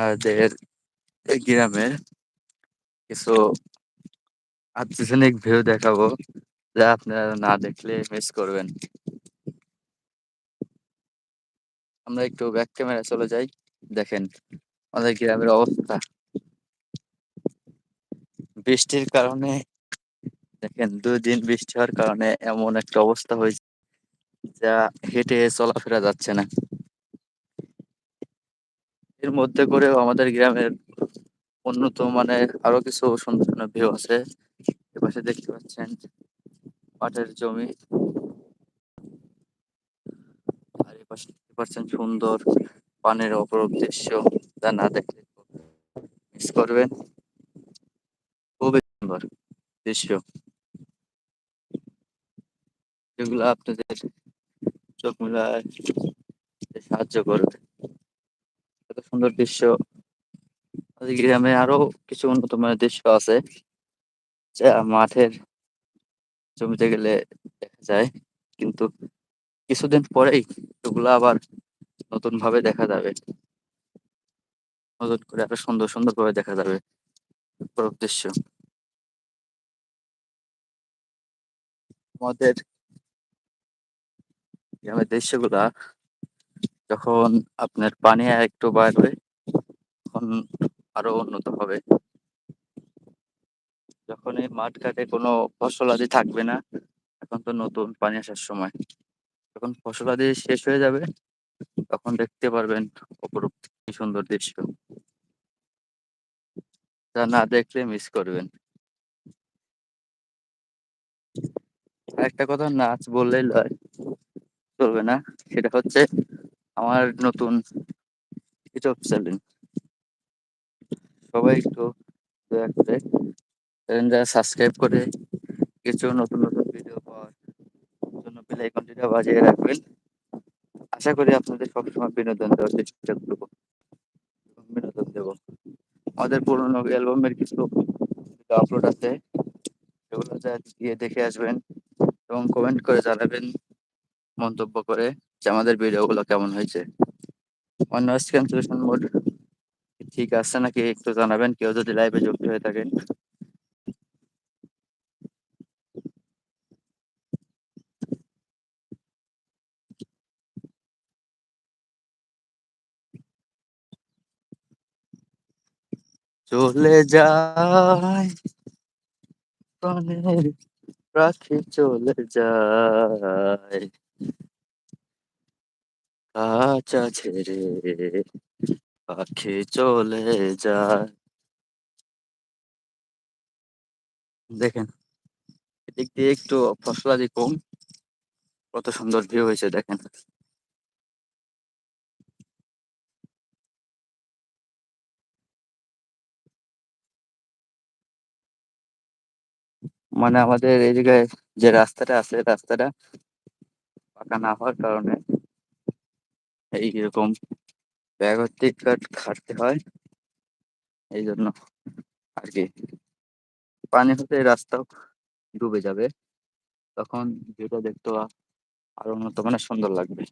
আমাদের গ্রামের কিছু আর্টিজেনিক ভিউ দেখাবো, যা আপনারা না দেখলে মিস করবেন। আমরা একটু ব্যাক ক্যামেরা চলে যাই, দেখেন আমাদের গ্রামের অবস্থা। বৃষ্টির কারণে, দেখেন দুদিন বৃষ্টি হওয়ার কারণে এমন একটা অবস্থা হয়েছে, যা হেঁটে চলাফেরা যাচ্ছে না। এর মধ্যে করেও আমাদের গ্রামের উন্নত মানের আরও কিছু সুন্দর সুন্দর ভিউ আছে। এপাশে দেখতে পাচ্ছেন পাটের জমি। আর এপাশে দেখতে পাচ্ছেন সুন্দর পানের অপরূপ দৃশ্য যা না দেখলে মিস করবেন। খুবই সুন্দর দৃশ্য। যেগুলো আপনাদের চোখ মেলায় সাহায্য করবে। সুন্দর দৃশ্য। গ্রামে আরও কিছু উন্নত মানের দৃশ্য আছে, যা মাঠের জমিতে গেলে দেখা যায়। কিন্তু কিছুদিন পরেই এগুলো আবার নতুন ভাবে দেখা যাবে। নতুন করে আরও সুন্দর সুন্দর ভাবে দেখা যাবে দৃশ্য। আমাদের গ্রামের দৃশ্যগুলা যখন আপনার পানি একটু বাড়বে, তখন আরও উন্নত হবে। যখন এই মাঠ ঘাটে কোনো ফসলাদি থাকবে না এখন তো নতুন পানি আসার সময়। যখন ফসলাদি শেষ হয়ে যাবে, তখন দেখতে পারবেন অপরূপ কি সুন্দর দৃশ্য। যা না দেখলে মিস করবেন। একটা কথা নাচ বললেই লয়, চলবে না। সেটা হচ্ছে আমার নতুন ইউটিউব চ্যানেল সবাই একটু দয়া করে চ্যানেলটা সাবস্ক্রাইব করে কিছু নতুন নতুন ভিডিও পাওয়ার জন্য বেল আইকনটিটা বাজিয়ে রাখবেন। আশা করি আপনাদের সবসময় বিনোদন দেওয়ার চেষ্টা করব। বিনোদন দেব। আমাদের পুরোনো অ্যালবামের কিছু আপলোড আছে। সেগুলো গিয়ে দেখে আসবেন এবং কমেন্ট করে জানাবেন মন্তব্য করে। যে আমাদের ভিডিওগুলো কেমন হয়েছে? নয়েজ ক্যান্সেলেশন মোড ঠিক আছে নাকি একটু জানাবেন? কেউ যদি লাইভে যুক্ত হয়ে থাকেন। চলে যায়, প্রাণের রাখি চলে যায়। কাঁচা ছেড়ে পাখি চলে যায়। দেখেন, এদিক দিয়ে একটু ফসলাদি কম। কত সুন্দর ভিউ হয়েছে, দেখেন। মানে আমাদের এই জায়গায় যে রাস্তাটা আছে, রাস্তাটা পাকা না হওয়ার কারণে এইরকম ব্যাগতিক খাটতে হয়। এই জন্য আর কি। পানি হতে রাস্তাও ডুবে যাবে। তখন ভিউটা দেখতে আরও উন্নত মানে সুন্দর লাগবে।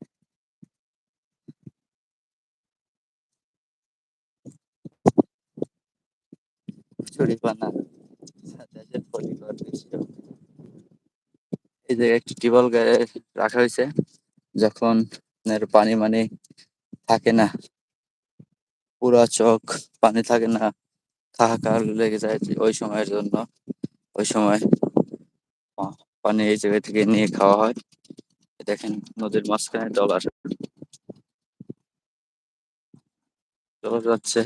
চুরিপানা এই যে একটি গায়ে রাখা হয়েছে। যখন এর পানি মানে থাকে না। পুরা চোখ পানি থাকে না। হাহাকার লেগে যায় ওই সময়ের জন্য। ওই সময় পানি এই জায়গা থেকে নিয়ে খাওয়া হয়। দেখেন নদীর মাঝখানে ডলার চলে যাচ্ছে।